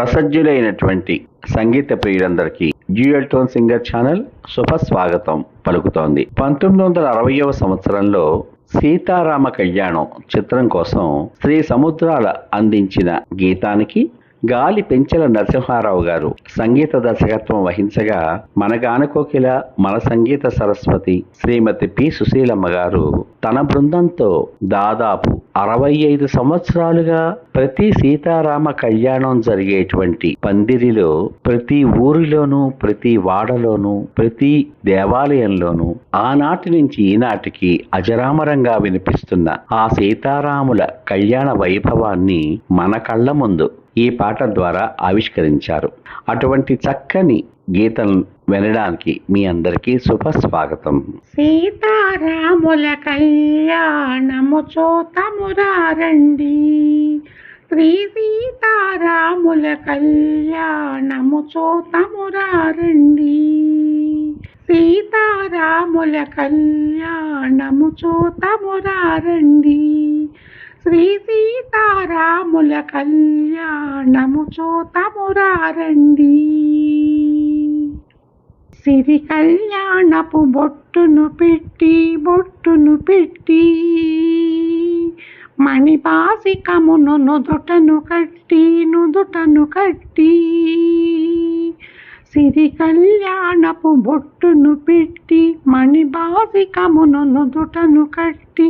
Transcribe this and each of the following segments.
ప్రసజ్జులైనటువంటి సంగీత ప్రియులందరికీ dual tone singer channel శుభ స్వాగతం పలుకుతోంది. పంతొమ్మిది వందల అరవయవ సంవత్సరంలో సీతారామ కళ్యాణం చిత్రం కోసం శ్రీ సముద్రాల అందించిన గీతానికి గాలి పెంచల నరసింహారావు గారు సంగీత దర్శకత్వం వహించగా మన గానకోకిల మన సంగీత సరస్వతి శ్రీమతి పి సుశీలమ్మ గారు తన బృందంతో దాదాపు అరవై ఐదు సంవత్సరాలుగా ప్రతి సీతారామ కళ్యాణం జరిగేటువంటి పందిరిలో ప్రతి ఊరిలోనూ ప్రతి వాడలోనూ ప్రతి దేవాలయంలోనూ ఆనాటి నుంచి ఈనాటికి అజరామరంగా వినిపిస్తున్న ఆ సీతారాముల కళ్యాణ వైభవాన్ని మన కళ్ళ ముందు ఈ పాట ద్వారా ఆవిష్కరించారు. అటువంటి చక్కని గీతం వినడానికి మీ అందరికీ శుభ స్వాగతం. సీతారాముల కళ్యాణము చూతమురారండి శ్రీ సీతారాముల కళ్యాణము చూతమురారండి సీతారాముల కళ్యాణము చూతమురారండి శ్రీ సీతారాముల కళ్యాణము చూతమురారండి. సిరి కళ్యాణపు బొట్టును పెట్టి బొట్టును పెట్టి మణిపాసికమును నుదుటను కట్టి నుదుటను కట్టి సిరి కళ్యాణపు బొట్టును పెట్టి మణిబాసికమును నుదుటను కట్టి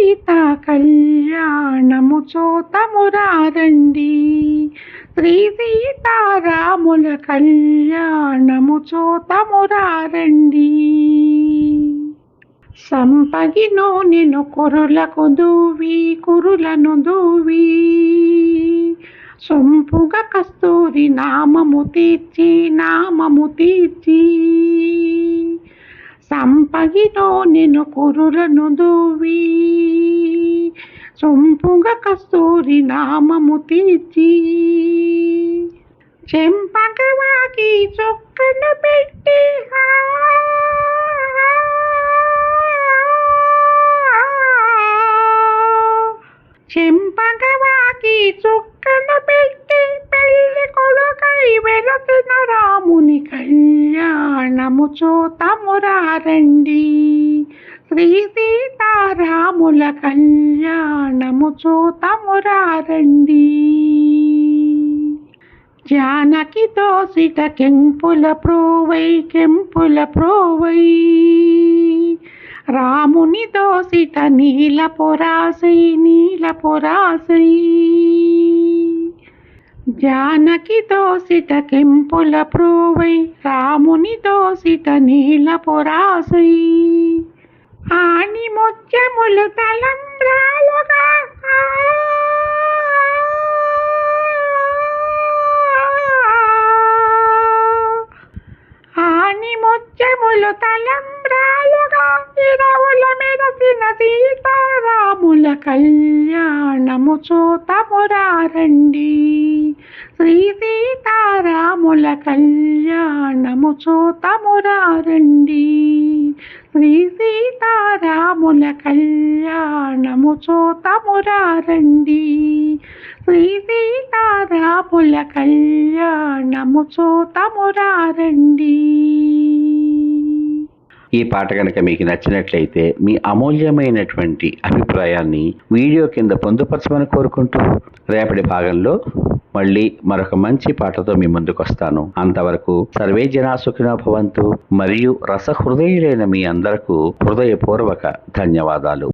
సీత కళ్యాణము చోతమురారండి శ్రీ సీతారాముల కళ్యాణము చోతమురారండి సంపగిను నిన్ను కురులకు దూవి కురులను దూవి. సొంపుగా కస్తూరి నామము తీర్చి నామము తీర్చి. సంపగినో నేను కురులను దూవి సొంపుగ కస్తూరి నామము తీర్చి. చెంపగవాకి చొక్కను పెట్టి చెంపగవాకి చొక్కను పెట్టి పెళ్ళి కొడుకై వెలసిన రాముని కళ్యాణము శ్రీ సీతారాముల కళ్యాణము చూతమురారండి జానకి దోసిట కెంపుల ప్రోవై కెంపుల ప్రోవై. రాముని దోసిట నీల పొరాసై నీల పొరాసై జానకి దోసిట కెంపుల ప్రోవై రాముని దోసిట నీల పొరాసై ఆని ముత్యములు తలంబ్రాలుగా ఆని ముత్యములు తలంబ్రాలుగా ఇరవుల మెరసిన సీతారాముల కళ్యాణము చూతమురారండి. శ్రీ సీతారాముల కళ్యాణము చూతమురారండి. శ్రీ సీతారాముల కళ్యాణము చూతమురారండి. శ్రీ సీతారాముల కళ్యాణము చూతమురారండి. ఈ పాట కనుక మీకు నచ్చినట్లయితే మీ అమూల్యమైనటువంటి అభిప్రాయాన్ని వీడియో కింద పొందుపరచమని కోరుకుంటూ రేపటి భాగంలో మళ్ళీ మరొక మంచి పాటతో మీ ముందుకు వస్తాను అంతవరకు సర్వే జనా భవంతు. మరియు రసహృదయులైన మీ అందరకు హృదయపూర్వక ధన్యవాదాలు.